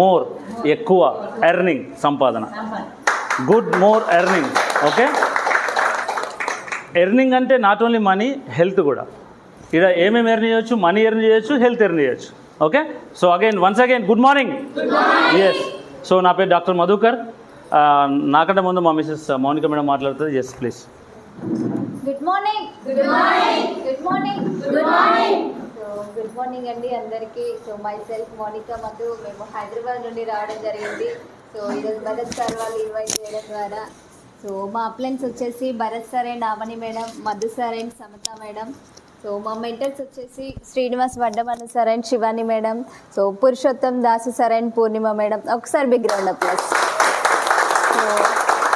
More ఎక్కువ earning సంపాదన. Good more earning okay? Earning అంటే నాట్ ఓన్లీ మనీ హెల్త్ కూడా. ఇక్కడ ఏమేమి ఎర్న్ చేయొచ్చు? మనీ ఎర్న్ చేయొచ్చు హెల్త్ ఎర్న్ చేయొచ్చు okay? So again once again good morning. Yes so నా పేరు డాక్టర్ మధుకర్. నాకంటే ముందు మా మిసెస్ మౌనిక మేడం మాట్లాడుతుంది. Yes please good morning good morning good morning good morning good morning అండి అందరికీ. So myself Monika Madhu మేము హైదరాబాద్ నుండి రావడం జరిగింది. సో ఈరోజు భరత్ సార్ వాళ్ళు ఇన్వైట్ చేయడం ద్వారా. సో మా అప్లయన్స్ వచ్చేసి Bharat sir and Aamani madam Madhu sir and Samatha madam. So మా మెంటర్స్ వచ్చేసి Srinivas Vaddamanu sir and Shivani madam. So Purushottam Dasu sir and Purnima madam. ఒకసారి బిగ్ రౌండ్ ప్లస్ సో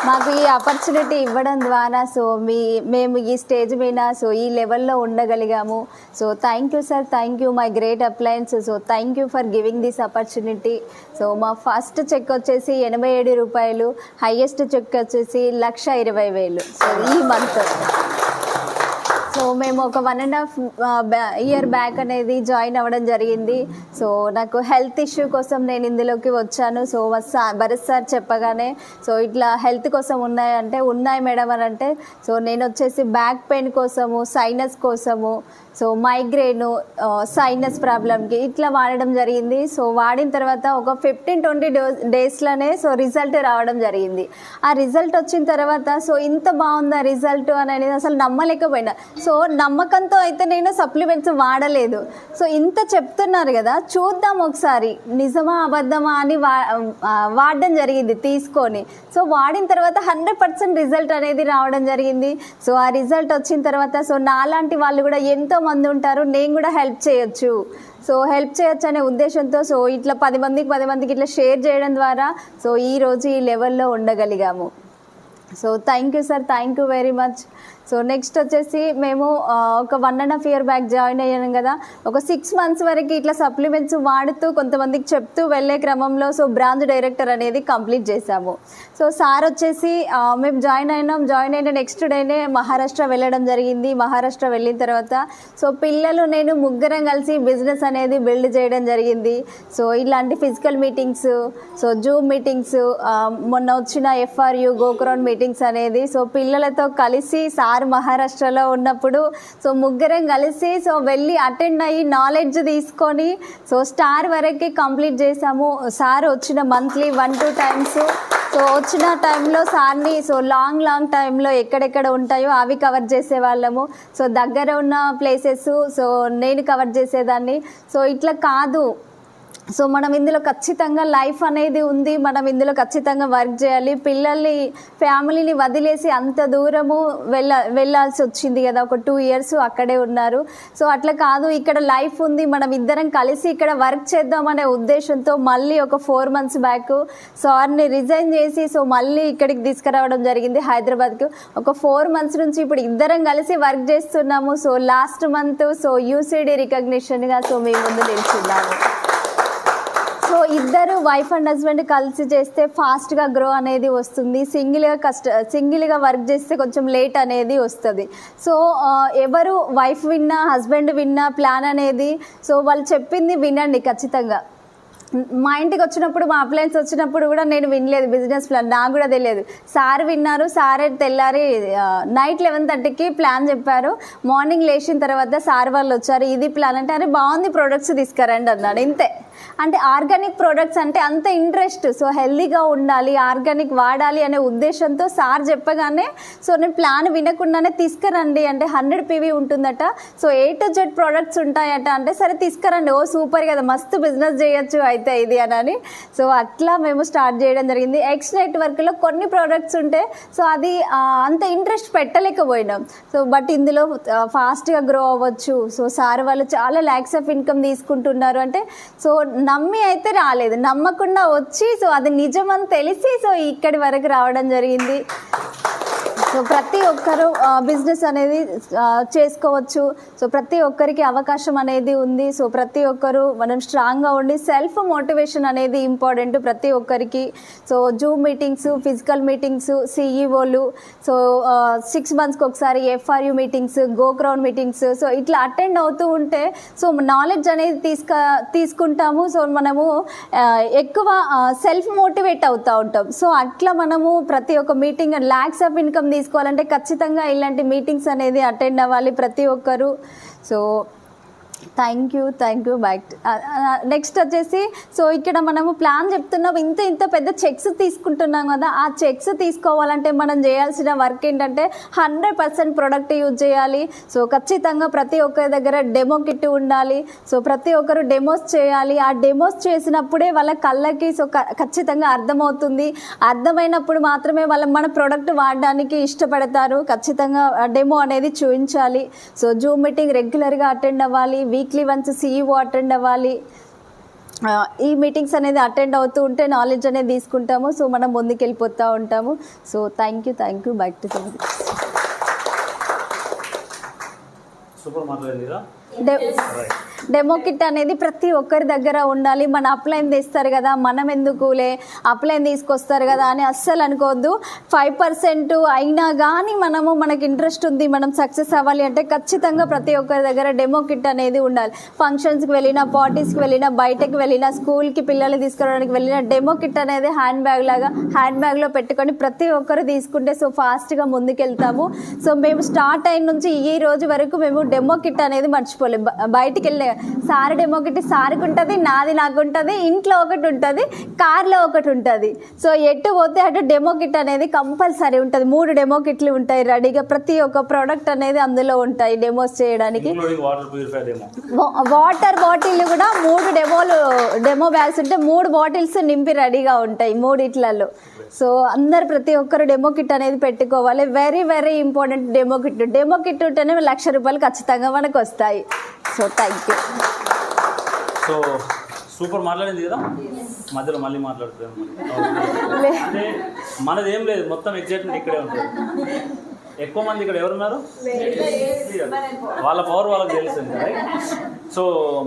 మాకు ఈ opportunity ఇవ్వడం ద్వారా so మీ మేము ఈ stage మీద సో ఈ లెవెల్లో ఉండగలిగాము. So thank you sir thank you my great uplines so thank you for giving this opportunity so మా ఫస్ట్ చెక్ వచ్చేసి ఎనభై ఏడు రూపాయలు హైయెస్ట్ చెక్ వచ్చేసి లక్ష ఇరవై వేలు. సో ఈ మంత్ సో మేము ఒక one and half year back అనేది జాయిన్ అవ్వడం జరిగింది. సో నాకు హెల్త్ ఇష్యూ కోసం నేను ఇందులోకి వచ్చాను. సో మా భరత్ సార్ చెప్పగానే సో ఇట్లా హెల్త్ కోసం ఉన్నాయంటే ఉన్నాయి మేడం అని అంటే సో నేను వచ్చేసి బ్యాక్ పెయిన్ కోసము సైనస్ కోసము సో మైగ్రేను సైనస్ ప్రాబ్లమ్కి ఇట్లా వాడడం జరిగింది. సో వాడిన తర్వాత ఒక ఫిఫ్టీన్ ట్వంటీ డేస్లోనే సో రిజల్ట్ రావడం జరిగింది. ఆ రిజల్ట్ వచ్చిన తర్వాత సో ఇంత బాగుందా రిజల్ట్ అని అనేది అసలు నమ్మలేకపోయినా. సో నమ్మకంతో అయితే నేను సప్లిమెంట్స్ వాడలేదు. సో ఇంత చెప్తున్నారు కదా చూద్దాం ఒకసారి నిజమా అబద్ధమా అని వా వాడడం జరిగింది తీసుకొని. సో వాడిన తర్వాత హండ్రెడ్ పర్సెంట్ రిజల్ట్ అనేది రావడం జరిగింది. సో ఆ రిజల్ట్ వచ్చిన తర్వాత సో నాలాంటి వాళ్ళు కూడా ఎంతో మంది ఉంటారు నేను కూడా హెల్ప్ చేయొచ్చు. సో హెల్ప్ చేయొచ్చు అనే ఉద్దేశంతో సో ఇట్లా పది మందికి పది మందికి ఇట్లా షేర్ చేయడం ద్వారా సో ఈ రోజు ఈ లెవెల్లో ఉండగలిగాము. So thank you sir thank you very much so next వచ్చేసి మేము ఒక one and half year back join అయ్యాను కదా. ఒక సిక్స్ మంత్స్ వరకు ఇట్లా సప్లిమెంట్స్ వాడుతూ కొంతమందికి చెప్తూ వెళ్ళే క్రమంలో సో బ్రాంచ్ డైరెక్టర్ అనేది కంప్లీట్ చేశాము. సో సార్ వచ్చేసి మేము జాయిన్ అయినాం. జాయిన్ అయిన నెక్స్ట్ డేనే మహారాష్ట్ర వెళ్ళడం జరిగింది. మహారాష్ట్ర వెళ్ళిన తర్వాత సో పిల్లలు నేను ముగ్గురం కలిసి బిజినెస్ అనేది బిల్డ్ చేయడం జరిగింది. సో ఇలాంటి physical meetings so zoom meetings మొన్న వచ్చిన ఎఫ్ఆర్యు గోకురాన్ మీటింగ్స్ అనేది సో పిల్లలతో కలిసి సార్ మహారాష్ట్రలో ఉన్నప్పుడు. సో ముగ్గురం కలిసి సో వెళ్ళి అటెండ్ అయ్యి నాలెడ్జ్ తీసుకొని సో స్టార్ వరకే కంప్లీట్ చేసాము సార్ వచ్చిన monthly one two times so వచ్చిన టైంలో సార్ని సో లాంగ్ లాంగ్ టైంలో ఎక్కడెక్కడ ఉంటాయో అవి కవర్ చేసే వాళ్ళము సో దగ్గర ఉన్న ప్లేసెస్ సో నేను కవర్ చేసేదాన్ని. సో ఇట్లా కాదు. సో మనం ఇందులో ఖచ్చితంగా లైఫ్ అనేది ఉంది. మనం ఇందులో ఖచ్చితంగా వర్క్ చేయాలి. పిల్లల్ని ఫ్యామిలీని వదిలేసి అంత దూరము వెళ్ళ వెళ్ళాల్సి వచ్చింది కదా. ఒక టూ ఇయర్స్ అక్కడే ఉన్నారు. సో అట్లా కాదు ఇక్కడ లైఫ్ ఉంది. మనం ఇద్దరం కలిసి ఇక్కడ వర్క్ చేద్దామనే ఉద్దేశంతో మళ్ళీ ఒక ఫోర్ మంత్స్ బ్యాక్ సార్ని రిజైన్ చేసి సో మళ్ళీ ఇక్కడికి తీసుకురావడం జరిగింది హైదరాబాద్కు. ఒక ఫోర్ మంత్స్ నుంచి ఇప్పుడు ఇద్దరం కలిసి వర్క్ చేస్తున్నాము. So last month so UCD రికగ్నిషన్గా so మేము ముందు నిల్చున్నాము సో ఇద్దరు వైఫ్ అండ్ హస్బెండ్ కలిసి చేస్తే ఫాస్ట్గా గ్రో అనేది వస్తుంది. సింగిల్గా కష్ట సింగిల్గా వర్క్ చేస్తే కొంచెం లేట్ అనేది వస్తుంది. సో ఎవరు వైఫ్ విన్నా హస్బెండ్ విన్నా ప్లాన్ అనేది సో వాళ్ళు చెప్పింది వినండి ఖచ్చితంగా. మా ఇంటికి వచ్చినప్పుడు మా అప్లయన్స్ వచ్చినప్పుడు కూడా నేను వినలేదు బిజినెస్ ప్లాన్ నాకు కూడా తెలియదు. సార్ విన్నారు సార్ తెల్లారి నైట్ లెవెన్ థర్టీకి ప్లాన్ చెప్పారు. మార్నింగ్ లేచిన తర్వాత సార్ వాళ్ళు వచ్చారు ఇది ప్లాన్ అంటే అరే బాగుంది ప్రొడక్ట్స్ తీసుకురండి అన్నాడు. ఇంతే. అంటే ఆర్గానిక్ ప్రొడక్ట్స్ అంటే అంత ఇంట్రెస్ట్ సో హెల్దీగా ఉండాలి ఆర్గానిక్ వాడాలి అనే ఉద్దేశంతో సార్ చెప్పగానే సో నేను ప్లాన్ వినకుండానే తీసుకురండి అంటే హండ్రెడ్ పీవీ ఉంటుందట. So A to Z products ఉంటాయట అంటే సరే తీసుకురండి. ఓ సూపర్ కదా మస్తు బిజినెస్ చేయొచ్చు అయితే ఇది అని సో అట్లా మేము స్టార్ట్ చేయడం జరిగింది. ఎక్స్ నెట్వర్క్లో కొన్ని ప్రోడక్ట్స్ ఉంటే సో అది అంత ఇంట్రెస్ట్ పెట్టలేకపోయినాం. సో బట్ ఇందులో ఫాస్ట్గా గ్రో అవ్వచ్చు. సో సార్ వాళ్ళు చాలా ల్యాక్స్ ఆఫ్ ఇన్కమ్ తీసుకుంటున్నారు అంటే సో నమ్మి అయితే రాలేదు. నమ్మకుండా వచ్చి సో అది నిజమని తెలిసి సో ఇక్కడి వరకు రావడం జరిగింది. సో ప్రతి ఒక్కరు బిజినెస్ అనేది చేసుకోవచ్చు. సో ప్రతి ఒక్కరికి అవకాశం అనేది ఉంది. సో ప్రతి ఒక్కరు మనం స్ట్రాంగ్గా ఉండి సెల్ఫ్ మోటివేషన్ అనేది ఇంపార్టెంట్ ప్రతి ఒక్కరికి. So zoom meetings physical meetings సిఈఓలు so six మంత్స్కి ఒకసారి FRU meetings go meetings so ఇట్లా అటెండ్ అవుతూ ఉంటే సో నాలెడ్జ్ అనేది తీసుక తీసుకుంటాము. సో మనము ఎక్కువ సెల్ఫ్ మోటివేట్ అవుతూ ఉంటాం. సో అట్లా మనము ప్రతి ఒక్క మీటింగ్ ల్యాక్స్ ఆఫ్ ఇన్కమ్ తీసుకోవాలంటే ఖచ్చితంగా ఇలాంటి మీటింగ్స్ అనేది అటెండ్ అవ్వాలి ప్రతి ఒక్కరు. So thank you thank you back next వచ్చేసి సో ఇక్కడ మనము ప్లాన్ చెప్తున్నాం ఇంత ఇంత పెద్ద చెక్స్ తీసుకుంటున్నాం కదా ఆ చెక్స్ తీసుకోవాలంటే మనం చేయాల్సిన వర్క్ ఏంటంటే హండ్రెడ్ పర్సెంట్ ప్రొడక్ట్ యూజ్ చేయాలి. సో ఖచ్చితంగా ప్రతి ఒక్కరి దగ్గర డెమో కిట్ ఉండాలి. సో ప్రతి ఒక్కరు డెమోస్ చేయాలి. ఆ డెమోస్ చేసినప్పుడే వాళ్ళ కళ్ళకి సో క- ఖచ్చితంగా అర్థమవుతుంది. అర్థమైనప్పుడు మాత్రమే వాళ్ళ మన ప్రోడక్ట్ వాడడానికి ఇష్టపడతారు. ఖచ్చితంగా డెమో అనేది చూపించాలి. సో జూమ్ మీటింగ్ రెగ్యులర్గా అటెండ్ అవ్వాలి. వీక్లీ వన్స్ సీఈఓ అటెండ్ అవ్వాలి. ఈ మీటింగ్స్ అనేది అటెండ్ అవుతూ ఉంటే నాలెడ్జ్ అనేది తీసుకుంటాము. సో మనం ముందుకు వెళ్ళిపోతూ ఉంటాము. So thank you thank you back to super మాట్లాడింది కదా రైట్ డెమో కిట్ అనేది ప్రతి ఒక్కరి దగ్గర ఉండాలి. మన అప్లైన్ తెస్తారు కదా మనం ఎందుకులే? అప్లైన్ తీసుకొస్తారు కదా అని అస్సలు అనుకోవద్దు. ఫైవ్ పర్సెంట్ అయినా కానీ మనము మనకి ఇంట్రెస్ట్ ఉంది మనం సక్సెస్ అవ్వాలి అంటే ఖచ్చితంగా ప్రతి ఒక్కరి దగ్గర డెమో కిట్ అనేది ఉండాలి. ఫంక్షన్స్కి వెళ్ళినా పార్టీస్కి వెళ్ళినా బయటకు వెళ్ళినా స్కూల్కి పిల్లల్ని తీసుకురావడానికి వెళ్ళినా డెమో కిట్ అనేది హ్యాండ్ బ్యాగ్ లాగా హ్యాండ్ బ్యాగ్లో పెట్టుకొని ప్రతి ఒక్కరు తీసుకుంటే సో ఫాస్ట్గా ముందుకెళ్తాము. సో మేము స్టార్ట్ అయిన నుంచి ఈ రోజు వరకు మేము డెమో కిట్ అనేది మర్చిపోలేము బయటికి వెళ్ళే సార్ డెమో కిట్ సార్కి ఉంటుంది నాది నాకు ఉంటుంది ఇంట్లో ఒకటి ఉంటుంది కార్లో ఒకటి ఉంటుంది. సో ఎటు పోతే అటు డెమో కిట్ అనేది కంపల్సరీ ఉంటుంది. మూడు డెమో కిట్లు ఉంటాయి రెడీగా. ప్రతి ఒక్క ప్రోడక్ట్ అనేది అందులో ఉంటాయి డెమోస్ చేయడానికి. వాటర్ బాటిల్ కూడా మూడు డెమోలు డెమో బ్యాగ్స్ ఉంటే మూడు బాటిల్స్ నింపి రెడీగా ఉంటాయి మూడిట్లలో. సో అందరు ప్రతి ఒక్కరు డెమో కిట్ అనేది పెట్టుకోవాలి. Very very important demo kit. Demo kit ఉంటేనే లక్ష రూపాయలు ఖచ్చితంగా మనకు వస్తాయి so thank you so super మాట్లాడింది కదా? మధ్యలో మళ్ళీ మాట్లాడుతున్నాం అంటే మనది ఏం లేదు మొత్తం ఎగ్జైట్మెంట్ ఇక్కడే ఉంటుంది. ఎక్కువ మంది ఇక్కడ ఎవరున్నారు? వాళ్ళ పవర్ వాళ్ళకి తెలుస్తుంది రైట్ సో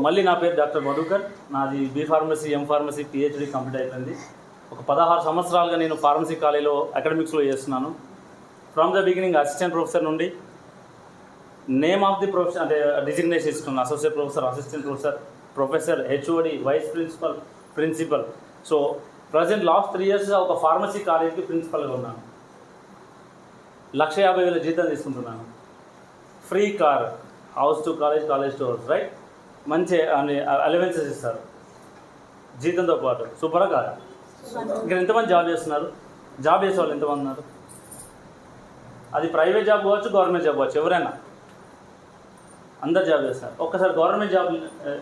మళ్ళీ నా పేరు డాక్టర్ మధుకర్. నాది B pharmacy M pharmacy PhD complete అయిపోయింది. ఒక పదహారు సంవత్సరాలుగా నేను ఫార్మసీ కాలేజీలో అకాడమిక్స్లో చేస్తున్నాను. From the beginning assistant professor నుండి నేమ్ ఆఫ్ ది ప్రొఫెసర్ అంటే డిజిగ్నేషన్ ఇస్తున్నాను associate professor assistant professor professor HOD vice principal principal so present last three years ఒక ఫార్మసీ కాలేజీకి ప్రిన్సిపల్గా ఉన్నాను. లక్ష యాభై వేల జీతం తీసుకుంటున్నాను. Free car house to college college to house right మంచి అన్ని అలవెన్సెస్ ఇస్తారు. జీతంతో పాటు. సూపరా కాదు ఇక్కడ ఎంతమంది జాబ్ చేస్తున్నారు? జాబ్ చేసే వాళ్ళు ఎంతమంది ఉన్నారు? అది ప్రైవేట్ జాబ్ కావచ్చు గవర్నమెంట్ జాబ్ కావచ్చు ఎవరైనా. అందరు జాబ్ చేస్తారు. ఒక్కసారి గవర్నమెంట్ జాబ్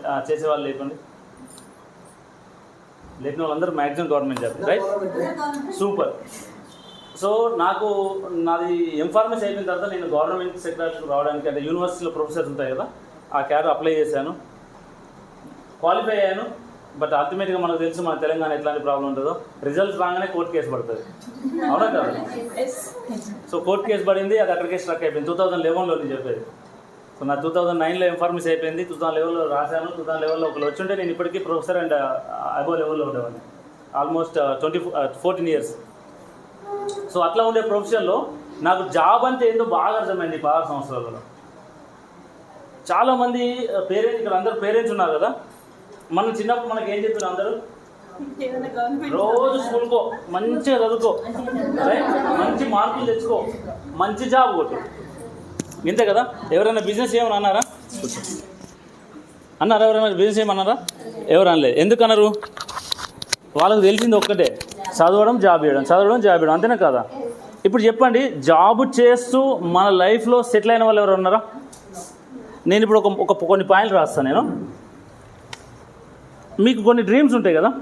ఆ, చేసే వాళ్ళు లేకండి లేని వాళ్ళందరూ maximum government job right? Super. So నాకు నాది ఎం ఫార్మసీ అయిపోయిన తర్వాత నేను గవర్నమెంట్ సెక్టర్కి రావడానికి అంటే యూనివర్సిటీలో ప్రొఫెసర్స్ ఉంటాయి కదా ఆ క్యాడర్ అప్లై చేశాను. క్వాలిఫై అయ్యాను బట్ అల్టిమేట్గా మనకు తెలుసు మన తెలంగాణ ఎట్లాంటి ప్రాబ్లం ఉంటుందో. రిజల్ట్స్ రాగానే కోర్టు కేసు పడుతుంది. అవునా కదా? సో కోర్టు కేసు పడింది అది అక్కడికే స్ట్రక్ అయిపోయింది. టూ థౌజండ్ లెవెన్లో నేను చెప్పేది. నా టూ థౌజండ్ నైన్లో ఎంఫార్మసీ అయిపోయింది. టూ థౌసండ్ లెవెల్లో రాశాను. టూ థౌసండ్ లెవెల్లో ఒకరు వచ్చుంటే నేను ఇప్పటికీ ప్రొఫెసర్ అండ్ అబో లెవెల్లో ఉండేవాడిని. Almost twenty fourteen years. So అట్లా ఉండే ప్రొఫెషన్లో నాకు జాబ్ అంటే ఏందో బాగా అర్థమైంది ఈ పదహారు సంవత్సరాలలో. చాలామంది పేరెంట్స్ ఇక్కడ అందరు పేరెంట్స్ ఉన్నారు కదా. మనం చిన్నప్పుడు మనకి ఏం చెప్పారు అందరూ? రోజు స్కూల్కో మంచిగా చదువుకో? మంచి మార్కులు తెచ్చుకో. మంచి జాబ్ కొట్టు. ఇంతే కదా? ఎవరైనా బిజినెస్ ఏమని అన్నారా? అన్నారా ఎవరైనా బిజినెస్ ఏమన్నారా ఎవరు అనలేదు. ఎందుకు అన్నారు? వాళ్ళకి తెలిసింది ఒక్కటే. చదవడం జాబ్ చేయడం. చదవడం జాబ్ చేయడం. అంతేనా కదా? ఇప్పుడు చెప్పండి జాబ్ చేస్తూ మన లైఫ్లో సెటిల్ అయిన వాళ్ళు ఎవరు ఉన్నారా? నేను ఇప్పుడు ఒక ఒక కొన్ని పాయింట్లు రాస్తాను నేను. మీకు కొన్ని డ్రీమ్స్ ఉంటాయి కదా?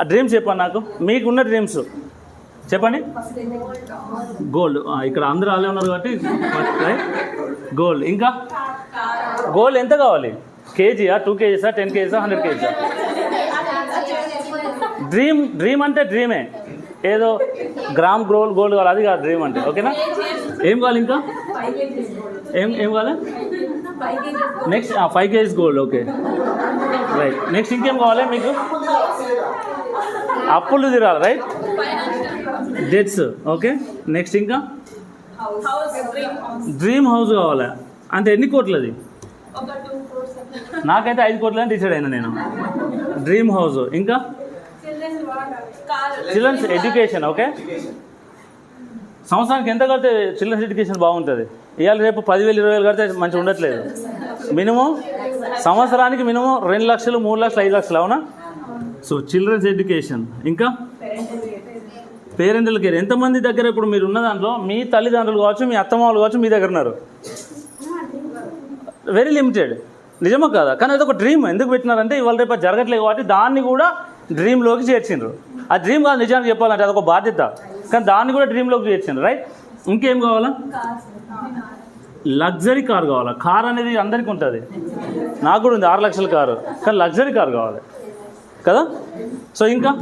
ఆ డ్రీమ్స్ చెప్పండి నాకు. మీకున్న డ్రీమ్స్ చెప్పండి. గోల్డ్ ఇక్కడ అందరూ అలాగే ఉన్నారు కాబట్టి గోల్డ్ ఇంకా? గోల్డ్ ఎంత కావాలి? కేజీయా టూ కేజీసా టెన్ కేజీసా హండ్రెడ్ కేజీసా డ్రీమ్ డ్రీమ్ అంటే డ్రీమే ఏదో గ్రామ్ గోల్డ్ గోల్డ్ కావాలి. అది కాదు డ్రీమ్ అంటే. ఓకేనా ఏం కావాలి ఇంకా? ఏం ఏం కావాలి? Next five kgs gold okay right next ఇంకేం కావాలి మీకు? అప్పులు తీరాలి రైట్ డెట్స్ ఓకే నెక్స్ట్ ఇంకా? డ్రీమ్ హౌస్ కావాలి? అంటే ఎన్ని కోట్లది? నాకైతే ఐదు కోట్లని డిసైడ్ అయినా నేను. డ్రీమ్ హౌస్ ఇంకా? చిల్డ్రన్స్ ఎడ్యుకేషన్ ఓకే సంవత్సరానికి ఎంత కడితే చిల్డ్రన్స్ ఎడ్యుకేషన్ బాగుంటుంది? ఇవాళ రేపు పదివేలు ఇరవై వేలు కడితే మంచిగా ఉండట్లేదు. మినిమం సంవత్సరానికి మినిమం రెండు లక్షలు మూడు లక్షలు ఐదు లక్షలు అవునా? సో చిల్డ్రన్స్ ఎడ్యుకేషన్ ఇంకా? పేరెంటల్ కేర్ ఎంతమంది దగ్గర ఇప్పుడు మీరు ఉన్న దాంట్లో? మీ తల్లిదండ్రులు కావచ్చు మీ అత్తమామలు కావచ్చు మీ దగ్గర ఉన్నారు? వెరీ లిమిటెడ్ నిజమా కాదా? కానీ అది ఒక డ్రీమ్ ఎందుకు పెట్టినారంటే ఇవాళ రేపు జరగట్లేదు కాబట్టి దాన్ని కూడా డ్రీమ్లోకి చేర్చిండ్రు. ఆ డ్రీమ్ కాదు నిజానికి చెప్పాలంటే అదొక బాధ్యత. కానీ దాన్ని కూడా డ్రీమ్లోకి చేర్చిండ్రు రైట్ ఇంకేం కావాలా? లగ్జరీ కార్ కావాలా? కార్ అనేది అందరికీ ఉంటుంది. నాకు కూడా ఉంది ఆరు లక్షల కారు. కానీ లగ్జరీ కార్ కావాలి. కదా? సో ఇంకా?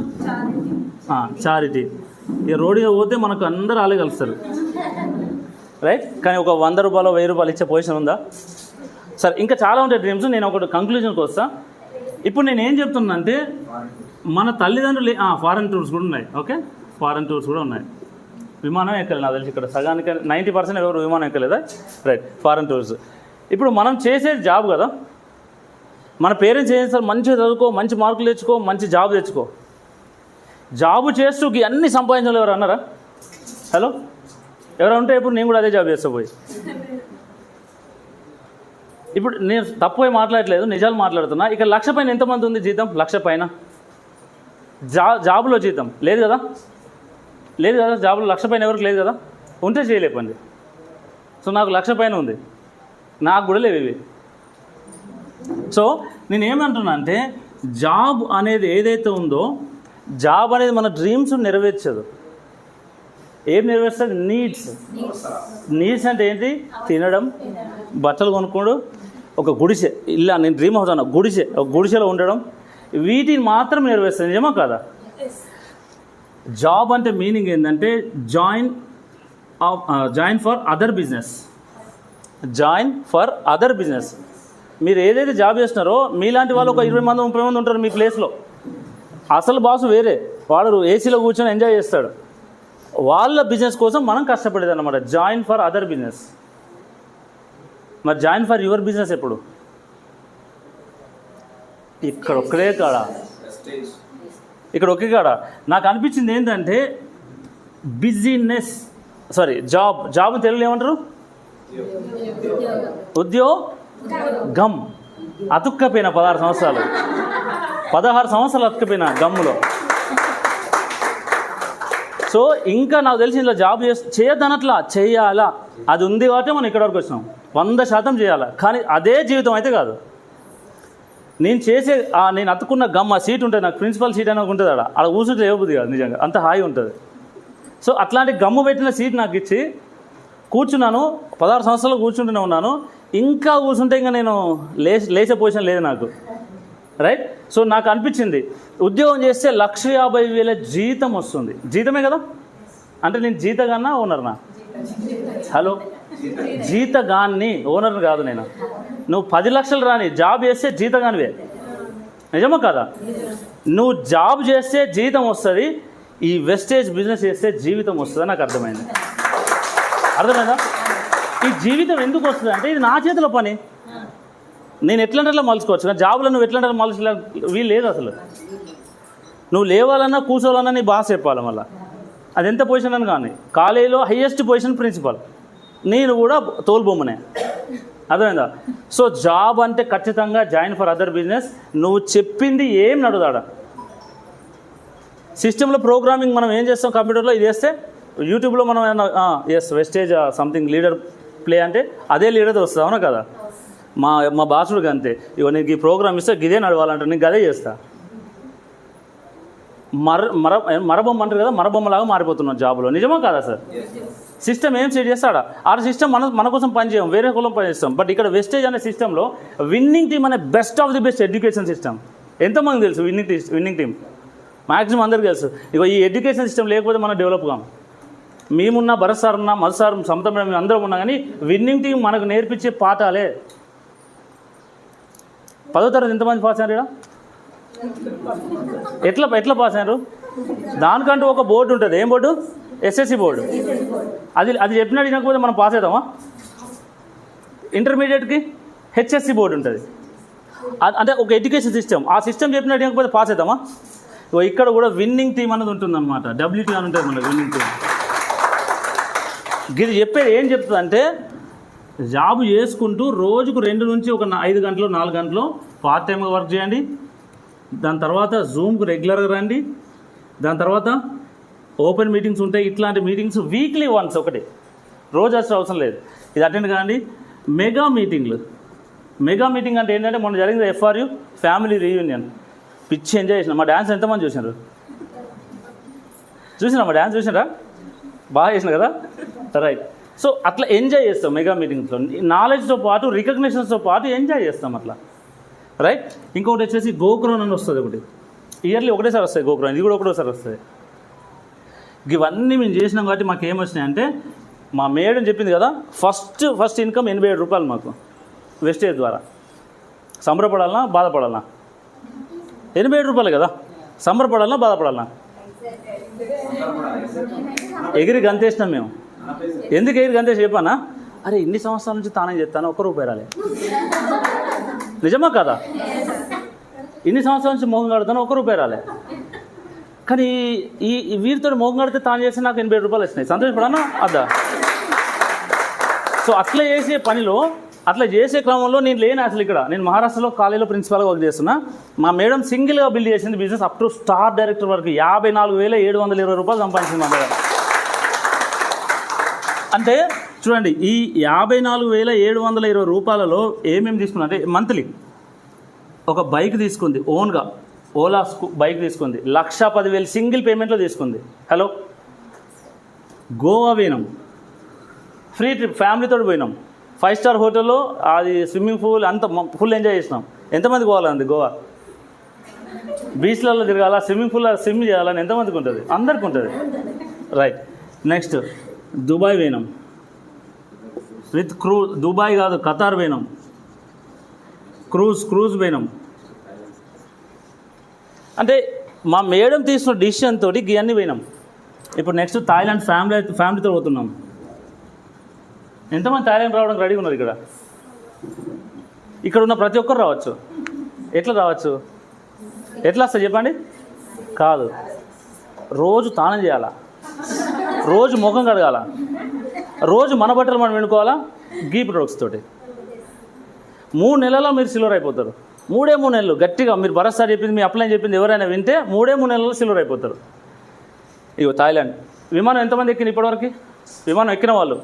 చారిటీ ఈ రోడ్డు పోతే మనకు అందరూ ఆలే కలుస్తారు. రైట్ కానీ ఒక వంద రూపాయలు వెయ్యి రూపాయలు ఇచ్చే పొజిషన్ ఉందా? సరే ఇంకా చాలా ఉంటాయి డ్రీమ్స్ నేను ఒకటి కంక్లూజన్కి వస్తా. ఇప్పుడు నేను ఏం చెప్తున్నా అంటే మన తల్లిదండ్రులు ఫారెన్ టూర్స్ కూడా ఉన్నాయి. ఓకే ఫారెన్ టూర్స్ కూడా ఉన్నాయి. విమానం ఎక్కలేదు నాకు తెలిసి ఇక్కడ. సగానికి నైంటీ పర్సెంట్ ఎవరు విమానం ఎక్కలేదా? రైట్ ఫారెన్ టూర్స్ ఇప్పుడు మనం చేసే జాబ్ కదా. మన పేరెంట్స్ ఏం చేస్తారు? మంచిగా చదువుకో మంచి మార్కులు తెచ్చుకో మంచి జాబ్ తెచ్చుకో. జాబ్ చేస్తూ అన్ని సంపాదించాలి ఎవరు అన్నారా? హలో? ఎవరు ఉంటే ఇప్పుడు నేను కూడా అదే జాబ్ చేస్తా పోయి. ఇప్పుడు నేను తప్పు మాట్లాడట్లేదు మాట్లాడలేదు నిజాలు మాట్లాడుతున్నా. ఇక లక్ష పైన ఎంతమంది ఉంది జీతం? లక్ష పైన. జా జాబులో జీతం. లేదు కదా? లేదు కదా? జాబులో లక్ష పైన ఎవరికి లేదు కదా? ఉంటే చేయలేపండి సో నాకు లక్ష పైన ఉంది. నాకు కూడా లేవు ఇవి. సో నేను ఏమంటున్నా అంటే జాబ్ అనేది ఏదైతే ఉందో జాబ్ అనేది మన డ్రీమ్స్ నెరవేర్చదు. ఏం నెరవేరుస్తుంది నీడ్స్ నీడ్స్ అంటే ఏంటి? తినడం బట్టలు కొనుక్కోడు ఒక గుడిసె. ఇలా నేను డ్రీమ్ హౌస్ అన్న గుడిసె ఒక గుడిసెలో ఉండడం వీటిని మాత్రం నెరవేరుస్తుంది నిజమా కాదా? జాబ్ అంటే మీనింగ్ ఏంటంటే join join for other business. Join for other business. మీరు ఏదైతే జాబ్ చేస్తున్నారో మీలాంటి వాళ్ళు ఒక ఇరవై మంది ముప్పై మంది ఉంటారు మీ ప్లేస్లో అసలు బాసు వేరే. వాడు ఏసీలో కూర్చొని ఎంజాయ్ చేస్తాడు. వాళ్ళ బిజినెస్ కోసం మనం కష్టపడేది అనమాట జాయిన్ ఫర్ అదర్ బిజినెస్ మరి జాయిన్ ఫర్ యువర్ బిజినెస్ ఎప్పుడు? ఇక్కడ ఒక్కడే కాడ. ఇక్కడ ఒకే కాడ. నాకు అనిపించింది ఏంటంటే బిజినెస్ సారీ జాబ్ జాబ్ తెలుగులో ఏమంటారు? ఉద్యోగం. అతుక్కపోయిన పదహారు సంవత్సరాలు. పదహారు సంవత్సరాలు అతికిపోయినా గమ్ములో. సో ఇంకా నాకు తెలిసి ఇంట్లో జాబ్ చేసి చేయొద్దనట్లా చేయాలా? అది ఉంది కాబట్టి మనం ఇక్కడ వరకు వచ్చినాం. వంద శాతం చేయాలా? కానీ అదే జీవితం అయితే కాదు. నేను చేసే నేను అతుకున్న గమ్ ఆ సీట్ ఉంటుంది నాకు ప్రిన్సిపల్ సీట్ అనేది ఉంటుంది అక్కడ ఆడ కూర్చుంటే లేవబుద్ది కాదు నిజంగా. అంత హాయి ఉంటుంది. సో అట్లాంటి గమ్ము పెట్టిన సీట్ నాకు ఇచ్చి కూర్చున్నాను. పదహారు సంవత్సరాలు కూర్చుంటూనే ఉన్నాను. ఇంకా కూర్చుంటే ఇంకా నేను లేచే పొజిషన్ లేదు నాకు. రైట్ సో నాకు అనిపించింది. ఉద్యోగం చేస్తే లక్ష యాభై వేల జీతం వస్తుంది. జీతమే కదా? అంటే నేను జీతగానా ఓనర్నా? హలో? జీతగాన్ని ఓనర్ కాదు నేను. నువ్వు పది లక్షలు రాని జాబ్ చేస్తే జీతగానివే. నిజమా కదా? నువ్వు జాబ్ చేస్తే జీతం వస్తుంది ఈ వెస్టేజ్ బిజినెస్ చేస్తే జీవితం వస్తుంది నాకు అర్థమైంది. అర్థమైందా? ఈ జీవితం ఎందుకు వస్తుంది? అంటే ఇది నా చేతిలో పని. నేను ఎట్లాంటి మలుచుకోవచ్చు కానీ జాబ్లో నువ్వు ఎట్లాంటి అట్లా మలుచులే వీలు లేదు అసలు. నువ్వు లేవాలన్నా కూర్చోవాలన్నా నీ బాస్ చెప్పాలి మళ్ళీ. అది ఎంత పొజిషన్ అని కానీ కాలేజీలో హయ్యెస్ట్ పొజిషన్ ప్రిన్సిపల్ నేను కూడా తోలుబొమ్మనే. అర్థమైందా? సో జాబ్ అంటే ఖచ్చితంగా జాయిన్ ఫర్ అదర్ బిజినెస్. నువ్వు చెప్పింది ఏం నడుదాడ? సిస్టంలో ప్రోగ్రామింగ్ మనం ఏం చేస్తాం కంప్యూటర్లో? ఇది చేస్తే యూట్యూబ్లో మనం yes Vestige something leader play అంటే అదే లీడర్ వస్తుంది అవునా కదా? మా మా బాసుడికి అంతే. ఇగో నీకు ఈ ప్రోగ్రామ్ ఇస్తే గిదే నడవాలంటే నేను గదే చేస్తా. మర మర మరబొమ్మ అంటారు కదా మరబొమ్మలాగా మారిపోతున్నాం జాబ్లో. నిజమా కాదా సార్? సిస్టమ్ ఏం సెట్ చేస్తాడా? ఆ సిస్టమ్ మన మన కోసం పనిచేయం వేరే కులం పనిచేస్తాం బట్ ఇక్కడ వెస్టేజ్ అనే సిస్టంలో విన్నింగ్ టీమ్ అనే best of the best education system ఎంతమంది తెలుసు winning tea winning team maximum అందరికీ తెలుసు. ఇక ఈ ఎడ్యుకేషన్ సిస్టమ్ లేకపోతే మనం డెవలప్ కాం. మేమున్నా భరత్ సార్ ఉన్నా మధు సార్ సమతం మేము అందరం ఉన్నా కానీ విన్నింగ్ టీం మనకు నేర్పించే పాఠాలే. పదో తరగతి ఎంతమంది పాస్ అయ్యారు ఎట్లా ఎట్లా పాస్ అయ్యారు దానికంటూ ఒక బోర్డు ఉంటుంది. ఏం బోర్డు? SSC board. అది అది చెప్పినట్టు వినకపోతే మనం పాస్ అవుతామా? ఇంటర్మీడియట్కి హెచ్ఎస్సి బోర్డు ఉంటుంది. అంటే ఒక ఎడ్యుకేషన్ సిస్టమ్ ఆ సిస్టమ్ చెప్పినట్టు వినకపోతే పాస్ అవుతామా? ఇక్కడ కూడా విన్నింగ్ టీం అనేది ఉంటుందన్నమాట. డబ్ల్యూటీ అని ఉంటుంది మన విన్నింగ్ టీం ఇది చెప్పేది ఏం చెప్తుంది అంటే జాబ్ చేసుకుంటూ రోజుకు రెండు నుంచి ఒక ఐదు గంటలు నాలుగు గంటలు పార్ట్ టైమ్గా వర్క్ చేయండి. దాని తర్వాత జూమ్కి రెగ్యులర్గా రండి. దాని తర్వాత ఓపెన్ మీటింగ్స్ ఉంటాయి. ఇట్లాంటి మీటింగ్స్ వీక్లీ వన్స్ ఒకటి. రోజు వచ్చే అవసరం లేదు. ఇది అటెండ్ కాండి మెగా మీటింగ్లు మెగా మీటింగ్ అంటే ఏంటంటే మొన్న జరిగింది ఎఫ్ఆర్యు ఫ్యామిలీ రీయూనియన్ పిచ్చి ఎంజాయ్ చేసిన. మా డ్యాన్స్ ఎంతమంది చూసినారు? చూసినా మా డ్యాన్స్ చూసినారా? బాగా చేసిన కదా? రైట్ సో అట్లా ఎంజాయ్ చేస్తాం మెగా మీటింగ్స్లో నాలెడ్జ్తో పాటు రికగ్నిషన్స్తో పాటు ఎంజాయ్ చేస్తాం అట్లా. రైట్ ఇంకొకటి వచ్చేసి గోకురం అని వస్తుంది ఒకటి. ఇయర్లీ ఒకటేసారి వస్తాయి గోకురం ఇది కూడా ఒకటేసారి వస్తుంది. ఇవన్నీ మేము చేసినాం కాబట్టి మాకు ఏమొచ్చినాయి అంటే మా మేడం చెప్పింది కదా ఫస్ట్ ఫస్ట్ ఇన్కమ్ ఎనభై ఏడు రూపాయలు మాకు వెస్టేజ్ ద్వారా. సంబరపడాలనా బాధపడాలనా? ఎనభై ఏడు రూపాయలు కదా. సంబరపడాలనా బాధపడాలనా? ఎగిరి గంతేసినాం మేము. ఎందుకు ఎయిర్ గంతేసి చెప్పానా? అరే ఇన్ని సంవత్సరాల నుంచి తానే చెప్తాను ఒక్క రూపాయి రాలే. నిజమా కదా? ఇన్ని సంవత్సరాల నుంచి మోహం కడతాను ఒక్క రూపాయి రాలే. కానీ ఈ వీరితో మోహం కడితే తాను చేస్తే నాకు ఎనభై రూపాయలు వచ్చినాయి. సంతోషపడానా? అద్దా సో అట్లా చేసే పనిలో అట్లా చేసే క్రమంలో నేను లేను అసలు ఇక్కడ. నేను మహారాష్ట్రలో కాలేజీలో ప్రిన్సిపాల్గా వర్క్ చేస్తున్నా. మా మేడం సింగిల్గా బిల్డ్ చేసింది business. Up to star director వరకు యాభై నాలుగు వేల ఏడు వందల ఇరవై రూపాయలు సంపాదించింది మా మేడం. అంటే చూడండి ఈ యాభై నాలుగు వేల ఏడు వందల ఇరవై రూపాయలలో ఏమేమి తీసుకున్నా అంటే మంత్లీ ఒక బైక్ తీసుకుంది ఓన్గా ఓలా స్కూ బైక్ తీసుకుంది లక్ష పదివేలు సింగిల్ పేమెంట్లో తీసుకుంది. హలో? గోవా పోయినాం. ఫ్రీ ట్రిప్ ఫ్యామిలీతో పోయినాం. ఫైవ్ స్టార్ హోటల్లో అది స్విమ్మింగ్ పూల్ అంత ఫుల్ ఎంజాయ్ చేసినాం. ఎంతమంది పోవాలండి గోవా? బీచ్లలో తిరగాల స్విమ్మింగ్ పూల్లో స్విమ్ చేయాలని ఎంతమందికి ఉంటుంది? అందరికి ఉంటుంది. రైట్. నెక్స్ట్. దుబాయ్ పోయినాం విత్ క్రూజ్ దుబాయ్ కాదు ఖతార్ పోయినాం క్రూజ్ క్రూజ్ పోయినాం అంటే మా మేడం తీసుకున్న డిసిషన్ తోటి ఇవన్నీ పోయినాం ఇప్పుడు నెక్స్ట్ థాయిలాండ్ ఫ్యామిలీ ఫ్యామిలీతో పోతున్నాం. ఎంతమంది థాయిలాండ్ రావడానికి రెడీగా ఉన్నారు ఇక్కడ? ఇక్కడ ఉన్న ప్రతి ఒక్కరు రావచ్చు. ఎట్లా రావచ్చు? ఎట్లా వస్తుంది చెప్పండి? కాదు. రోజు తానం చేయాలా? రోజు ముఖం కడగాల. రోజు మన బట్టలు మనం వెనుకోవాలా? గీ ప్రొడక్ట్స్ తోటి. మూడు నెలల్లో మీరు సిల్వర్ అయిపోతారు. మూడే మూడు నెలలు గట్టిగా మీరు భరోసారి చెప్పింది మీ అప్లైన్ చెప్పింది ఎవరైనా వింటే మూడే మూడు నెలల్లో సిల్వర్ అయిపోతారు. ఇగో థాయిలాండ్. విమానం ఎంతమంది ఎక్కిన ఇప్పటివరకు? విమానం ఎక్కిన వాళ్ళు?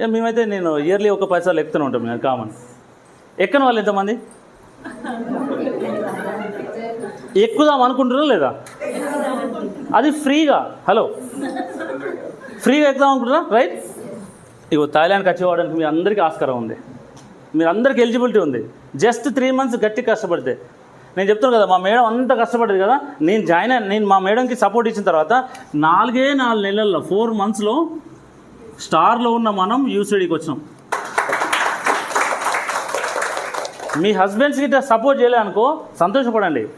ఏ మేమైతే నేను ఇయర్లీ ఒక పది సార్లు ఎక్కుతూనే ఉంటాం నేను కామన్ ఎక్కని వాళ్ళు ఎంతమంది? ఎక్కుదాం అనుకుంటున్నారా లేదా? అది ఫ్రీగా. హలో. ఫ్రీగా ఎగ్జామ్ అనుకుంటున్నా రైట్? ఇగో థాయిలాండ్కి వచ్చేవాడానికి మీ అందరికీ ఆస్కారం ఉంది. మీరు అందరికీ ఎలిజిబిలిటీ ఉంది. జస్ట్ త్రీ మంత్స్ గట్టి కష్టపడితే. నేను చెప్తాను కదా మా మేడం అంత కష్టపడేది కదా నేను జాయిన్ అయిన నేను మా మేడంకి సపోర్ట్ ఇచ్చిన తర్వాత నాలుగే నాలుగు నెలల్లో ఫోర్ మంత్స్లో స్టార్లో ఉన్న మనం యూసీడీకి వచ్చినాం. మీ హస్బెండ్స్కి ఇట్లా సపోర్ట్ చేయలే అనుకో సంతోషపడండి.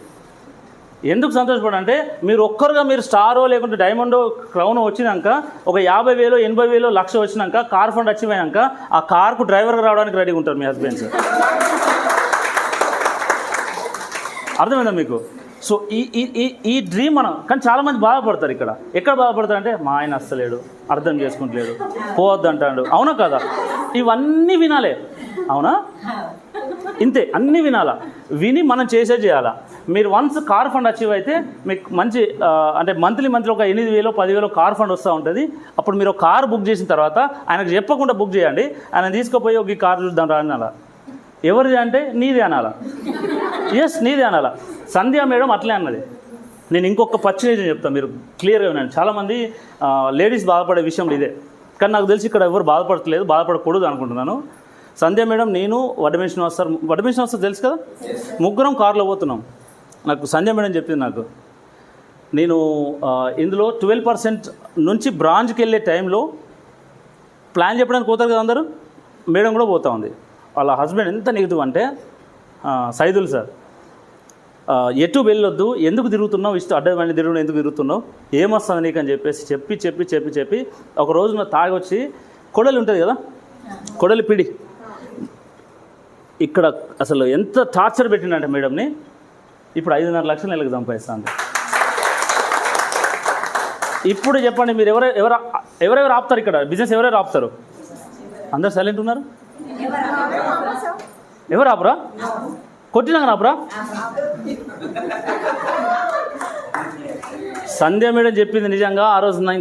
ఎందుకు సంతోషపడంటే మీరు ఒక్కరుగా మీరు స్టారో లేకుంటే డైమండో క్రౌన్ వచ్చినాక ఒక యాభై వేలు ఎనభై వేలు లక్ష వచ్చినాక కార్ ఫండ్ అచీవ్ అయినాక ఆ కార్కు డ్రైవర్గా రావడానికి రెడీగా ఉంటారు మీ హస్బెండ్స్. అర్థమైందా మీకు? సో ఈ ఈ ఈ ఈ డ్రీమ్ మనం కానీ చాలామంది బాధపడతారు ఇక్కడ. ఎక్కడ బాధపడతారు అంటే మా ఆయన అస్తలేడు అర్థం చేసుకుంటలేడు పోవద్దు అంటాడు అవునా కదా? ఇవన్నీ వినాలే. అవునా? ఇంతే అన్నీ వినాలా. విని మనం చేసే చేయాలా? మీరు వన్స్ కార్ ఫండ్ అచీవ్ అయితే మీకు మంచి అంటే మంత్లీ మంత్లీ ఒక ఎనిమిది వేలు పదివేలు కార్ ఫండ్ వస్తూ ఉంటుంది. అప్పుడు మీరు ఒక కార్ బుక్ చేసిన తర్వాత ఆయనకు చెప్పకుండా బుక్ చేయండి. ఆయన తీసుకుపోయి ఒక కార్ చూద్దాం రా అనాలా. ఎవరిది అంటే నీదే అనాలా. ఎస్ నీదే అనాలా. సంధ్య మేడం అట్లే అన్నది. నేను ఇంకొక పచ్చి నిజం చెప్తాను మీరు క్లియర్గా వినండి. చాలామంది లేడీస్ బాధపడే విషయంలో ఇదే. కానీ నాకు తెలిసి ఇక్కడ ఎవరు బాధపడట్లేదు బాధపడకూడదు అనుకుంటున్నాను. సంధ్య మేడం నేను వడ్డమేష్ సార్ వడ్డమేష్ సార్ తెలుసు కదా? ముగ్గురం కారులో పోతున్నాం. నాకు సంధ్య మేడం చెప్పింది నాకు. నేను ఇందులో ట్వెల్వ్ పర్సెంట్ నుంచి బ్రాంచ్కి వెళ్ళే టైంలో ప్లాన్ చెప్పడానికి పోతారు కదా అందరూ? మేడం కూడా పోతా ఉంది. వాళ్ళ హస్బెండ్ ఎంత నెగిటివ్ అంటే సైదుల్ సార్ ఎటు వెళ్ళొద్దు ఎందుకు తిరుగుతున్నావు ఇష్టం అడ్డమైన తిరుగుడు ఎందుకు తిరుగుతున్నావు ఏమొస్తుంది నీకు అని చెప్పేసి చెప్పి చెప్పి చెప్పి చెప్పి ఒక రోజు నా తాగి కొడలి ఉంటుంది కదా? కొడలి పిడి. ఇక్కడ అసలు ఎంత టార్చర్ పెట్టిండంటే మేడంని ఇప్పుడు ఐదున్నర లక్షలు నెలకు సంపాదిస్తుంది. ఇప్పుడు చెప్పండి మీరు ఎవరు ఎవరు ఎవరెవరు ఆపుతారు ఇక్కడ? బిజినెస్ ఎవరెవరు ఆపుతారు? అందరు సైలెంట్ ఉన్నారు? ఎవరు ఆపురా? కొట్టినాక ఆపురా? సంధ్య మేడం చెప్పింది నిజంగా ఆ రోజు నా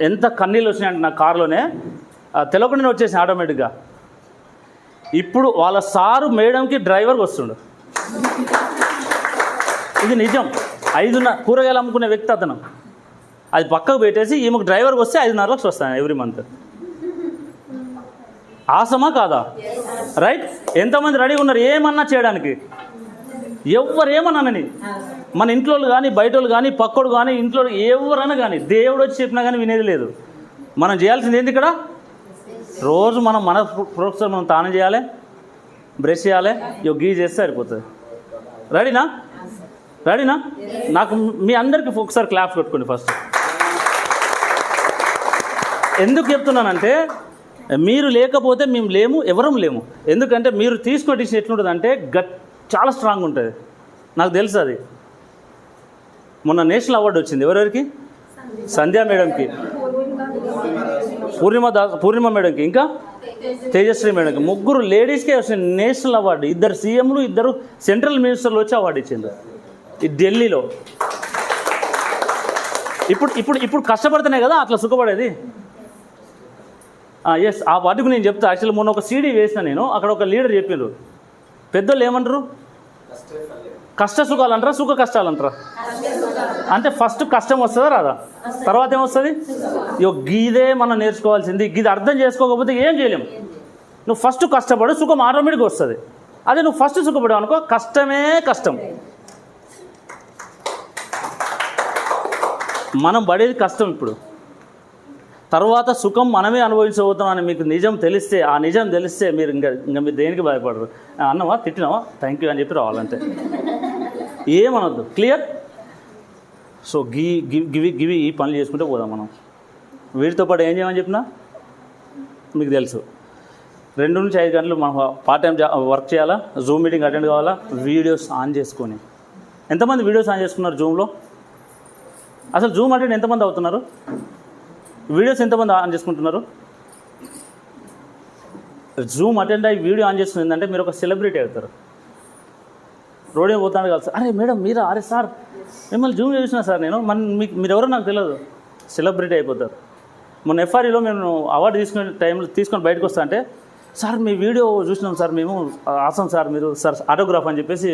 ఎంత కన్నీళ్ళు వచ్చినాయంటే నా కారులోనే ఆ, వచ్చేసి ఆటోమేటిక్గా. ఇప్పుడు వాళ్ళ సారు మేడంకి డ్రైవర్కి వస్తుండు. ఇది నిజం. ఐదున్న కూరగాయలు అమ్ముకునే వ్యక్తి అతను. అది పక్కకు పెట్టేసి ఈమెకు డ్రైవర్కి వస్తే ఐదున్నర లక్షలు వస్తాయి ఎవ్రీ మంత్. ఆసమా కాదా? రైట్? ఎంతమంది రెడీగా ఉన్నారు? ఏమన్నా చేయడానికి? ఎవరు ఏమన్నానని మన ఇంట్లో కానీ బయట వాళ్ళు కానీ పక్కోడు కానీ ఇంట్లో ఎవరైనా కానీ దేవుడు వచ్చి చెప్పినా కానీ వినేది లేదు. మనం చేయాల్సింది ఏంది ఇక్కడ? రోజు మనం మన ప్రోత్సాహం మనం తానం చేయాలి బ్రష్ చేయాలి ఇవి గీ చేస్తే సరిపోతుంది. రెడీనా? రెడీనా నాకు మీ అందరికీ ఒకసారి క్లాప్ పెట్టుకోండి ఫస్ట్ ఎందుకు చెప్తున్నానంటే మీరు లేకపోతే మేము లేము ఎవరం లేము. ఎందుకంటే మీరు తీసుకున్న డిసిషన్ ఎట్లుంటుంది అంటే గట్ చాలా స్ట్రాంగ్ ఉంటుంది. నాకు తెలుసు అది. మొన్న నేషనల్ అవార్డు వచ్చింది. ఎవరెవరికి? సంధ్యా మేడంకి. పూర్ణిమ దాస్ పూర్ణిమ మేడంకి. ఇంకా? తేజశ్రీ మేడంకి. ముగ్గురు లేడీస్కే వచ్చింది నేషనల్ అవార్డు. ఇద్దరు సీఎంలు ఇద్దరు సెంట్రల్ మినిస్టర్లు వచ్చి అవార్డు ఇచ్చింది ఢిల్లీలో. ఇప్పుడు ఇప్పుడు ఇప్పుడు కష్టపడుతున్నాయి కదా అట్లా సుఖపడేది? ఎస్ ఆ వాటికి నేను చెప్తా. యాక్చువల్ మొన్న ఒక సీడీ వేసిన నేను. అక్కడ ఒక లీడర్ చెప్పారు పెద్దోళ్ళు ఏమంటారు? కష్ట సుఖాలు అంటారా సుఖ కష్టాలు అంటారా అంటే ఫస్ట్ కష్టం వస్తుందా రాదా? తర్వాత ఏమొస్తుంది? ఇగో గీదే మనం నేర్చుకోవాల్సింది. గీది అర్థం చేసుకోకపోతే ఏం చేయలేం. నువ్వు ఫస్ట్ కష్టపడు సుఖం ఆటోమేటిక్గా వస్తుంది. అదే నువ్వు ఫస్ట్ సుఖపడావు అనుకో కష్టమే కష్టం. మనం పడేది కష్టం ఇప్పుడు. తర్వాత సుఖం మనమే అనుభవించబోతామని మీకు నిజం తెలిస్తే ఆ నిజం తెలిస్తే మీరు ఇంకా ఇంకా మీరు దేనికి భయపడరు? అన్నవా? తిట్టినావా? థ్యాంక్ యూ అని చెప్పి రావాలంటే ఏమనొద్దు? క్లియర్ సో గి గివి గివి గివి ఈ పనులు చేసుకుంటే పోదాం మనం. వీటితో పాటు ఏం చేయమని చెప్పినా? మీకు తెలుసు. రెండు నుంచి ఐదు గంటలు మనం పార్ట్ టైం జా వర్క్ చేయాలా? జూమ్ మీటింగ్ అటెండ్ కావాలా? వీడియోస్ ఆన్ చేసుకొని. ఎంతమంది వీడియోస్ ఆన్ చేసుకున్నారు జూమ్లో అసలు జూమ్ అంటే ఎంతమంది అవుతున్నారు? వీడియోస్ ఎంతమంది ఆన్ చేసుకుంటున్నారు? జూమ్ అటెండ్ అయ్యి వీడియో ఆన్ చేస్తుంది ఏంటంటే మీరు ఒక సెలబ్రిటీ అవుతారు. రోడ్ మీద పోతాను కదా సార్. అరే మేడం మీరు? అరే సార్ మిమ్మల్ని జూమ్ చేసిన సార్ నేను. మన మీకు మీరు ఎవరో నాకు తెలియదు. సెలబ్రిటీ అయిపోతారు. మొన్న ఎఫ్ఆర్ఈలో మేము అవార్డు తీసుకునే టైంలో తీసుకొని బయటకు వస్తా అంటే సార్ మీ వీడియో చూసినాం సార్. మేము ఆసం సార్. మీరు సార్ ఆటోగ్రాఫ్ అని చెప్పేసి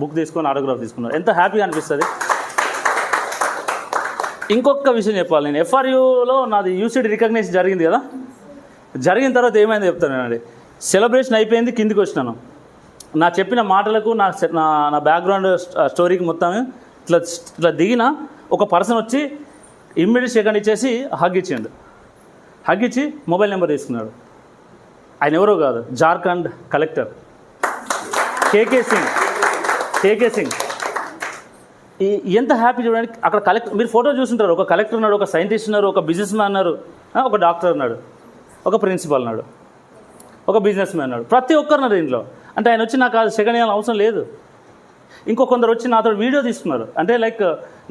బుక్ తీసుకొని ఆటోగ్రాఫ్ తీసుకున్నారు. ఎంత హ్యాపీగా అనిపిస్తుంది. ఇంకొక విషయం చెప్పాలి నేను. ఎఫ్ఆర్యూలో నాది యూసీడీ రికగ్నైజ్ జరిగింది కదా? జరిగిన తర్వాత ఏమైంది చెప్తానండి సెలబ్రేషన్ అయిపోయింది కిందికి వచ్చినాను. నా చెప్పిన మాటలకు నా నా నా బ్యాక్గ్రౌండ్ స్టోరీకి మొత్తం ఇట్లా ఇట్లా దిగిన ఒక పర్సన్ వచ్చి ఇమ్మీడియట్ సెకండ్ ఇచ్చేసి హగ్ ఇచ్చిండు. హగ్ ఇచ్చి మొబైల్ నెంబర్ తీసుకున్నాడు. ఆయన ఎవరో కాదు Jharkhand collector KK Singh KK Singh ఎంత హ్యాపీ చూడండి అక్కడ కలెక్టర్ మీరు ఫోటో చూస్తుంటారు ఒక కలెక్టర్ ఉన్నాడు ఒక సైంటిస్ట్ ఉన్నారు ఒక బిజినెస్ మ్యాన్ ఉన్నారు ఒక డాక్టర్ ఉన్నాడు ఒక ప్రిన్సిపాల్ ఉన్నాడు ఒక బిజినెస్ మ్యాన్ ఉన్నాడు. ప్రతి ఒక్కరు ఉన్నారు దీంట్లో. అంటే ఆయన వచ్చి నాకు అది సెకండ్ ఇయర్ అవసరం లేదు. ఇంకో కొందరు వచ్చి నాతో వీడియో తీసుకున్నారు అంటే లైక్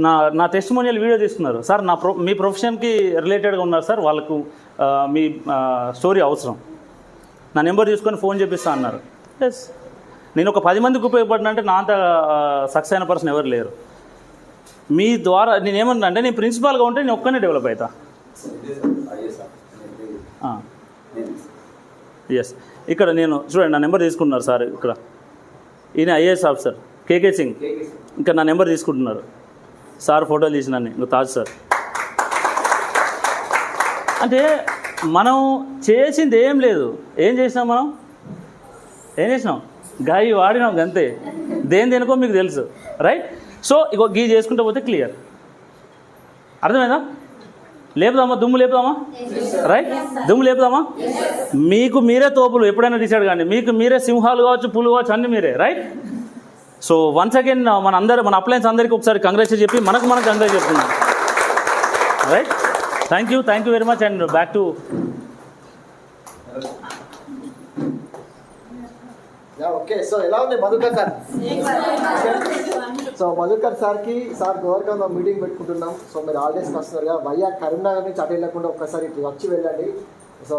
నా నా టెస్టిమోనియల్ వీడియో తీసుకున్నారు సార్ నా ప్రొ మీ ప్రొఫెషన్కి రిలేటెడ్గా ఉన్నారు సార్ వాళ్ళకు మీ స్టోరీ అవసరం. నా నెంబర్ తీసుకొని ఫోన్ చేపిస్తా అన్నారు. ఎస్ నేను ఒక పది మందికి ఉపయోగపడిన అంటే నా అంత సక్సెస్ అయిన పర్సన్ ఎవరు లేరు. మీ ద్వారా నేను ఏమన్నా అంటే నేను ప్రిన్సిపాల్గా ఉంటే నేను ఒక్కనే డెవలప్ అవుతా ఎస్ ఇక్కడ నేను చూడండి నా నెంబర్ తీసుకుంటున్నారు సార్ ఇక్కడ. ఈయన ఐఏఎస్ ఆఫీసర్ కేకే సింగ్. ఇంకా నా నెంబర్ తీసుకుంటున్నారు. సార్ ఫోటోలు తీసినాన్ని ఇంకా తాజ్ సార్. అంటే మనం చేసింది ఏం లేదు. ఏం చేసినాం మనం? ఏం చేసినాం? గాయి వాడినాం అంతే. దేని దేనికో మీకు తెలుసు. రైట్ సో ఇగో గీ చేసుకుంటూ పోతే క్లియర్ అర్థమైందా? లేపుదామా? దుమ్ము లేపుదామా? రైట్ దుమ్ము లేపుదామా? మీకు మీరే తోపులు ఎప్పుడైనా డిసైడ్ కానీ మీకు మీరే సింహాలు కావచ్చు పులు కావచ్చు అన్నీ మీరే రైట్ సో వన్స్ అగైన్ మన అందరు మన అప్లయన్స్ అందరికీ ఒకసారి కంగ్రెస్ చెప్పి మనకు మనకు కంగ్రెస్ చెప్తున్నాం right thank you thank you very much and back to okay so ఎలా ఉంది మధుకర్ సార్ సో మధుకర్ సార్కి సార్ గోవర్కంలో మీటింగ్ పెట్టుకుంటున్నాం. సో మీరు హాలిడేస్కి వస్తున్నారు కదా వయ్యా కరీంనగర్ నుంచి అటు వెళ్ళకుండా ఒక్కసారి ఇటు వచ్చి వెళ్ళండి. సో